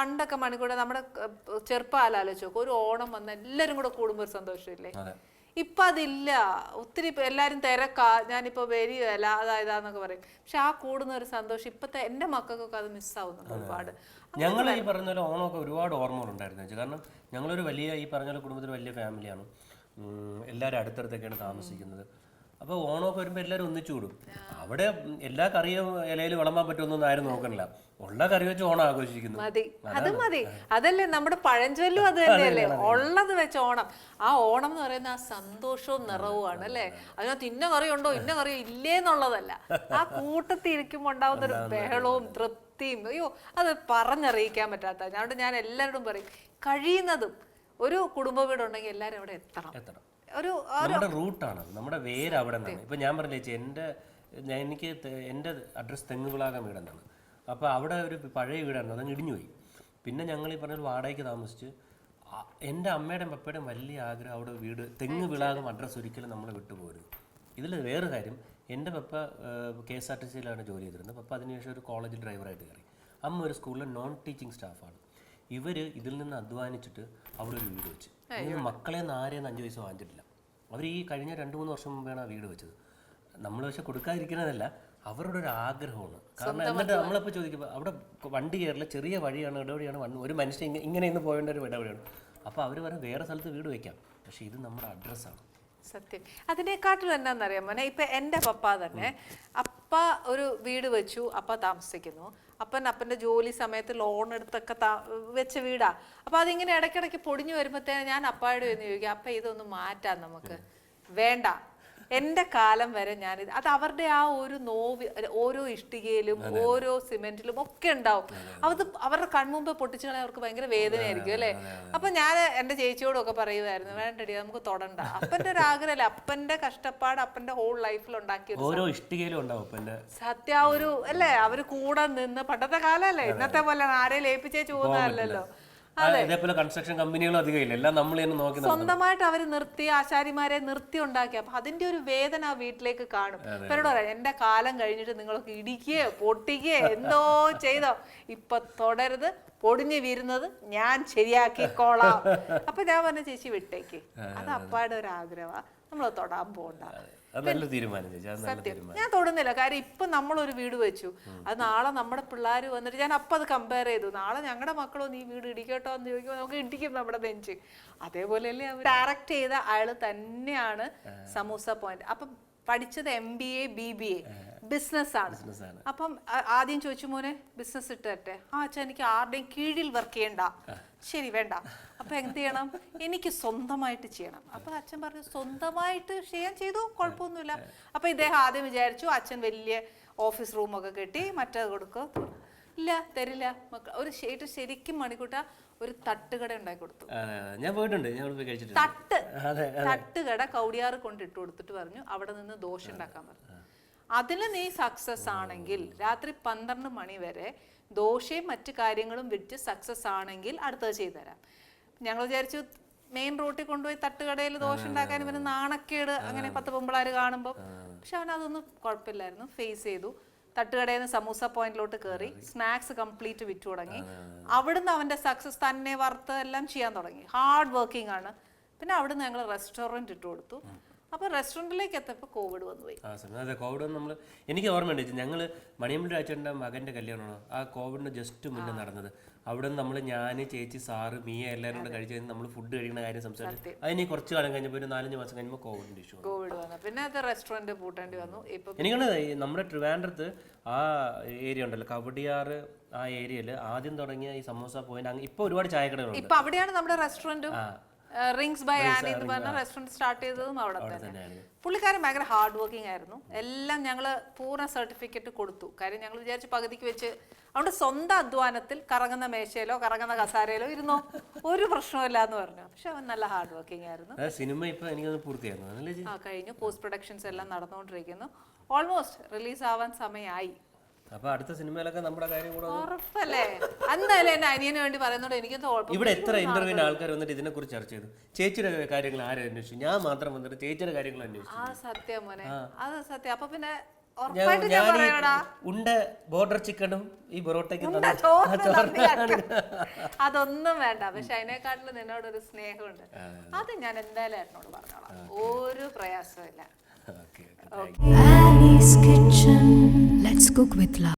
പണ്ടൊക്കെ മണിക്കൂടെ നമ്മുടെ ചെറുപ്പം ചെറുപ്പകാലം ആലോചിച്ച് നോക്കും. ഒരു ഓണം വന്ന എല്ലാരും കൂടെ കൂടുമ്പോൾ ഒരു സന്തോഷമില്ലേ? ഇപ്പൊ അതില്ല. ഒത്തിരി എല്ലാരും തിരക്കാ. ഞാനിപ്പോ വരികയല്ല അതായതാന്നൊക്കെ പറയും. പക്ഷെ ആ കൂടുന്ന ഒരു സന്തോഷം ഇപ്പത്തെ എന്റെ മക്കൾക്കൊക്കെ അത് മിസ്സാവുന്നുണ്ട് ഒരുപാട്. ഞങ്ങൾ ഈ പറഞ്ഞ പോലെ ഓണമൊക്കെ ഒരുപാട് ഓർമ്മകളുണ്ടായിരുന്നു കാരണം ഞങ്ങളൊരു വലിയ ഈ പറഞ്ഞ പോലെ കുടുംബത്തിൽ വലിയ ഫാമിലിയാണ് എല്ലാവരും അടുത്തടുത്തൊക്കെയാണ് താമസിക്കുന്നത്. അപ്പോൾ ഓണമൊക്കെ വരുമ്പോൾ എല്ലാവരും ഒന്നിച്ചു കൂടും. അവിടെ എല്ലാ കറിയും ഇലയിൽ വിളമ്പാൻ പറ്റുമെന്നൊന്നും ആരും നോക്കണില്ല. ഉള്ള കറി വെച്ച് ഓണം ആഘോഷിക്കുന്നു. മതി. അത് മതി. അതല്ലേ നമ്മുടെ പഴഞ്ചൊല്ലും അത് തന്നെയല്ലേ? ഉള്ളത് വെച്ച് ഓണം ആ ഓണം എന്ന് പറയുന്ന ആ സന്തോഷവും നിറവുമാണ് അല്ലേ? അതിനകത്ത് ഇന്ന കറിയുണ്ടോ ഇന്ന കറി ഇല്ലേ എന്നുള്ളതല്ല ആ കൂട്ടത്തിൽ ഇരിക്കുമ്പോൾ ഉണ്ടാവുന്ന ഒരു ബഹളവും തൃപ്തിയും. അയ്യോ അത് പറഞ്ഞറിയിക്കാൻ പറ്റാത്ത. അതുകൊണ്ട് ഞാൻ എല്ലാവരോടും പറയും കഴിയുന്നതും ഒരു കുടുംബ വീടുണ്ടെങ്കിൽ എല്ലാവരും അവിടെ എത്തണം. എത്തണം. ഒരു നമ്മുടെ റൂട്ടാണ് നമ്മുടെ വേര് അവിടെ നിന്നാണ്. ഇപ്പം ഞാൻ പറഞ്ഞില്ലേ ചേച്ചി എന്റെ ഞാൻ എനിക്ക് എന്റെ എന്റെ അഡ്രസ്സ് തെങ്ങുവിളാകം വീടെന്നാണ്. അപ്പോൾ അവിടെ ഒരു പഴയ വീടാണ് അതങ്ങ് ഇടിഞ്ഞുപോയി പിന്നെ ഞങ്ങൾ ഈ പറഞ്ഞ വാടകയ്ക്ക് താമസിച്ച് എന്റെ അമ്മയുടെയും പപ്പയുടെയും വലിയ ആഗ്രഹം അവിടെ വീട് തെങ്ങ് വിളാകം അഡ്രസ്സ് ഒരിക്കലും നമ്മൾ വിട്ടുപോകരുത് ഇതിൽ വേറെ കാര്യം എന്റെ papa K S R T സിയിലാണ് ജോലി ചെയ്തിരുന്നത്. പപ്പ അതിനുശേഷം ഒരു കോളേജ് ഡ്രൈവറായിട്ട് കയറി. അമ്മ ഒരു സ്കൂളിലെ നോൺ ടീച്ചിങ് സ്റ്റാഫാണ് ഇവർ ഇതിൽ നിന്ന് അധ്വാനിച്ചിട്ട് അവിടെ ഒരു വീട് വെച്ച്. മക്കളെ ആരെയും അഞ്ച് വയസ്സ് വാങ്ങിച്ചിട്ടില്ല. അവർ ഈ കഴിഞ്ഞ രണ്ട് മൂന്ന് വർഷം മുമ്പാണ് ആ വീട് വെച്ചത്. നമ്മൾ പക്ഷെ കൊടുക്കാതിരിക്കുന്നതല്ല അവരുടെ ഒരു ആഗ്രഹമാണ്. കാരണം എന്നിട്ട് നമ്മളിപ്പോൾ ചോദിക്കുമ്പോൾ അവിടെ വണ്ടി കയറില്ല ചെറിയ വഴിയാണ് ഇടവഴിയാണ് വണ്ടി ഒരു മനുഷ്യൻ ഇങ്ങനെ ഇങ്ങനെ ഇന്ന് പോകേണ്ട ഒരു ഇടവഴിയാണ്. അപ്പോൾ അവർ പറയും വേറെ സ്ഥലത്ത് വീട് വയ്ക്കാം പക്ഷേ ഇത് നമ്മുടെ അഡ്രസ്സാണ് സത്യം. അതിനെക്കാട്ടിലും എന്താണെന്നറിയാം മോനെ ഇപ്പം എന്റെ പപ്പ തന്നെ അപ്പ ഒരു വീട് വെച്ചു അപ്പ താമസിക്കുന്നു. അപ്പൻ അപ്പന്റെ ജോലി സമയത്ത് ലോൺ എടുത്തൊക്കെ താ- വെച്ച വീടാ. അപ്പൊ അതിങ്ങനെ ഇടയ്ക്കിടയ്ക്ക് പൊടിഞ്ഞു വരുമ്പോഴത്തേന് ഞാൻ അപ്പായോട് എന്ന് ചോദിക്കും അപ്പ ഇതൊന്ന് മാറ്റാം നമുക്ക്. വേണ്ട. എന്റെ കാലം വരെ ഞാൻ അത് അവരുടെ ആ ഒരു നോവ് ഓരോ ഇഷ്ടികയിലും ഓരോ സിമെന്റിലും ഒക്കെ ഉണ്ടാവും. അത് അവരുടെ കൺമുമ്പ് പൊട്ടിച്ചു കളയാൻ അവർക്ക് ഭയങ്കര വേദനയായിരിക്കും അല്ലേ? അപ്പൊ ഞാൻ എന്റെ ചേച്ചിയോടൊക്കെ പറയുമായിരുന്നു വേണ്ടടി നമുക്ക് തൊടണ്ട. അപ്പന്റെ ഒരു ആഗ്രഹമല്ലേ അപ്പന്റെ കഷ്ടപ്പാട് അപ്പന്റെ ഹോൾ ലൈഫിൽ ഉണ്ടാക്കിയ ഒരു ഓരോ ഇഷ്ടികയിലും ഉണ്ടാവും സത്യ ഒരു അല്ലേ? അവർ കൂടെ നിന്ന് പണ്ടത്തെ കാലല്ലേ? ഇന്നത്തെ പോലെ ആരെയും ലയിപ്പിച്ചേ പോകുന്നതല്ലല്ലോ ഇതേപോലെ കൺസ്ട്രക്ഷൻ കമ്പനികളും അധികം ഇല്ല എല്ലാം നമ്മൾ തന്നെ നോക്കി സ്വന്തമായിട്ട് അവർ നിർത്തി ആശാരിമാരെ നിർത്തി ഉണ്ടാക്കി. അപ്പൊ അതിന്റെ ഒരു വേദന ആ വീട്ടിലേക്ക് കാണും. അവരോട് പറയാം എന്റെ കാലം കഴിഞ്ഞിട്ട് നിങ്ങളൊക്കെ ഇടിക്കുകയോ പൊട്ടിക്കുകയോ എന്തോ ചെയ്തോ. ഇപ്പൊ തുടരുത് പൊടിഞ്ഞു വീരുന്നത് ഞാൻ ശരിയാക്കിക്കോളാം. അപ്പൊ ഞാൻ പറഞ്ഞ ചേച്ചി വിട്ടേക്ക്. അത് അപ്പാടെ ഒരു ആഗ്രഹമാണ് നമ്മൾ തൊടാൻ പോകണ്ട നല്ല തീരുമാനം സത്യം. ഞാൻ തൊടുന്നില്ല. കാര്യം ഇപ്പൊ നമ്മളൊരു വീട് വെച്ചു. അത് നാളെ നമ്മുടെ പിള്ളേർ വന്നിട്ട് ഞാൻ അപ്പം അത് കമ്പയർ ചെയ്തു. നാളെ ഞങ്ങളുടെ മക്കളോ നീ വീട് ഇടിക്കട്ടോ എന്ന് ചോദിക്കുമ്പോൾ നമുക്ക് ഇടിക്കും നമ്മുടെ നെഞ്ച് അതേപോലെ അല്ലേ ഡയറക്റ്റ് ചെയ്ത അയാൾ തന്നെയാണ് സമൂസ പോയിന്റ് അപ്പം പഠിച്ചത് M B A B B A ബിസിനസ്സാണ്. അപ്പം ആദ്യം ചോദിച്ചു മോനെ ബിസിനസ് ഇട്ടേ ആ അച്ഛാ എനിക്ക് ആരുടെയും കീഴിൽ വർക്ക് ചെയ്യണ്ട. ശരി വേണ്ട. അപ്പൊ എന്ത് ചെയ്യണം? എനിക്ക് സ്വന്തമായിട്ട് ചെയ്യണം. അപ്പൊ അച്ഛൻ പറഞ്ഞു സ്വന്തമായിട്ട് ചെയ്യാൻ ചെയ്തു കുഴപ്പമൊന്നുമില്ല. അപ്പൊ ഇദ്ദേഹം ആദ്യം വിചാരിച്ചു അച്ഛൻ വലിയ ഓഫീസ് റൂമൊക്കെ കെട്ടി മറ്റേ കൊടുക്കും. ഇല്ല തരില്ല മക്കൾ ഒരു ശരി ശരിക്കും മണിക്കൂട്ട ഒരു തട്ടുകട ഉണ്ടാക്കി കൊടുത്തു. ഞാൻ പോയിട്ടുണ്ട് ഞാൻ തട്ട്. തട്ടുകട കൗടിയാറ് കൊണ്ട് ഇട്ട് കൊടുത്തിട്ട് പറഞ്ഞു അവിടെ നിന്ന് ദോശ ഉണ്ടാക്കാൻ പറഞ്ഞു. അതിൽ നീ സക്സസ് ആണെങ്കിൽ രാത്രി പന്ത്രണ്ട് മണി വരെ ദോശയും മറ്റു കാര്യങ്ങളും വിറ്റ് സക്സസ് ആണെങ്കിൽ അടുത്തത് ചെയ്തു തരാം ഞങ്ങൾ വിചാരിച്ചു മെയിൻ റോട്ടിൽ കൊണ്ടുപോയി തട്ടുകടയിൽ ദോശ ഉണ്ടാക്കാൻ ഇവന് നാണക്കേട് അങ്ങനെ പത്ത് പൊമ്പളാർ കാണുമ്പോൾ പക്ഷെ അവൻ അതൊന്നും കുഴപ്പമില്ലായിരുന്നു. ഫേസ് ചെയ്തു. തട്ടുകടയിൽ നിന്ന് സമൂസ പോയിന്റിലോട്ട് കയറി സ്നാക്സ് കംപ്ലീറ്റ് വിറ്റു തുടങ്ങി. അവിടുന്ന് അവന്റെ സക്സസ് തന്നെ വറുത്ത് എല്ലാം ചെയ്യാൻ തുടങ്ങി. ഹാർഡ് വർക്കിംഗ് ആണ്. പിന്നെ അവിടുന്ന് ഞങ്ങൾ റെസ്റ്റോറന്റ് ഇട്ട് കൊടുത്തു. അപ്പൊ റെസ്റ്റോറന്റിലേക്ക് എത്തപ്പോൾ കോവിഡ് വന്നുപോയി ആ സമയം അതെ കോവിഡ് നമ്മൾ എനിക്ക് ഓർമ്മയുണ്ട് ഞങ്ങൾ മണിയമ്പള്ളി അച്ഛന്റെ മകന്റെ കല്യാണമാണ്. ആ കോവിഡിന് ജസ്റ്റ് മുന്നേ നടന്നത്. അവിടെ നമ്മൾ ഞാൻ ചേച്ചി സാറ് മിയ എല്ലാവരും കൂടെ കഴിച്ച് കഴിഞ്ഞ് നമ്മൾ ഫുഡ് കഴിക്കുന്ന കാര്യം സംസാരിച്ചു അതിന് കുറച്ച് കാലം കഴിഞ്ഞപ്പോൾ ഒരു നാലഞ്ച് മാസം കഴിയുമ്പോൾ കോവിഡിന്റെ ഇഷ്യൂ കോവിഡ് വന്നു. പിന്നെ അത് റെസ്റ്റോറന്റ് പൂട്ടേണ്ടി വന്നു. ഇപ്പൊ എനിക്കാണ് നമ്മുടെ ട്രിവാൻഡ്രത്ത് ആ ഏരിയ ഉണ്ടല്ലോ കവടിയാറ് ആ ഏരിയയിൽ ആദ്യം തുടങ്ങിയ ഈ സമോസ പോയിന്റ് ഇപ്പൊ ഇപ്പോൾ ഒരുപാട് ചായക്കടകളുണ്ട്. ഇപ്പൊ അവിടെയാണ് നമ്മുടെ റെസ്റ്റോറന്റും? റിങ്സ് ബൈ ആനി എന്ന് പറഞ്ഞ റെസ്റ്റോറന്റ് സ്റ്റാർട്ട് ചെയ്തതും അവിടെ തന്നെ. പുള്ളിക്കാരൻ ഭയങ്കര ഹാർഡ് വർക്കിംഗ് ആയിരുന്നു. എല്ലാം ഞങ്ങൾ പൂർണ സർട്ടിഫിക്കറ്റ് കൊടുത്തു. കാര്യം ഞങ്ങൾ വിചാരിച്ച് പകുതിക്ക് വെച്ച് അതുകൊണ്ട് സ്വന്തം അധ്വാനത്തിൽ കറങ്ങുന്ന മേശയിലോ കറങ്ങുന്ന കസാരയിലോ ഇരുന്നോ. ഒരു പ്രശ്നമില്ല എന്ന് പറഞ്ഞു. പക്ഷെ അവൻ നല്ല ഹാർഡ് വർക്കിംഗ് ആയിരുന്നു. സിനിമ ഇപ്പൊ പൂർത്തിയായിരുന്നു ആ കഴിഞ്ഞു. പോസ്റ്റ് പ്രൊഡക്ഷൻസ് എല്ലാം നടന്നുകൊണ്ടിരിക്കുന്നു. ഓൾമോസ്റ്റ് റിലീസ് ആവാൻ സമയമായി. അപ്പോൾ അടുത്ത സിനിമയിലൊക്കെ നമ്മുടെ കാര്യം കൂടെ ഉറപ്പല്ലേ? എന്തായാലും എന്റെ അനിയന് വേണ്ടി പറയുന്നോണ്ട് എനിക്ക് ഇവിടെ എത്ര ഇന്റർവ്യൂവിന് ആൾക്കാർ വന്നിട്ട് ഇതിനെ കുറിച്ച് ചർച്ച ചെയ്തു? ചേച്ചിയുടെ കാര്യങ്ങൾ ആരും അന്വേഷിച്ചു? ഞാൻ മാത്രം വന്നിട്ട് ചേച്ചിയുടെ കാര്യങ്ങൾ അന്വേഷിച്ചു. ആ സത്യം മോനെ. അത് സത്യം. അപ്പൊ പിന്നെ ഉറപ്പായിട്ട് ഞാൻ ഞാൻ പറയടാ ഉണ്ട ബോർഡർ ചിക്കനും ഈ പൊറോട്ടയ്ക്ക്. അതൊന്നും വേണ്ട. പക്ഷെ അതിനെക്കാട്ടിലും നിന്നോടൊരു സ്നേഹമുണ്ട്. അത് ഞാൻ എന്തായാലും ഏട്ടനോട് പറഞ്ഞോളാം. ഒരു പ്രയാസമില്ല okay. Let's cook with love.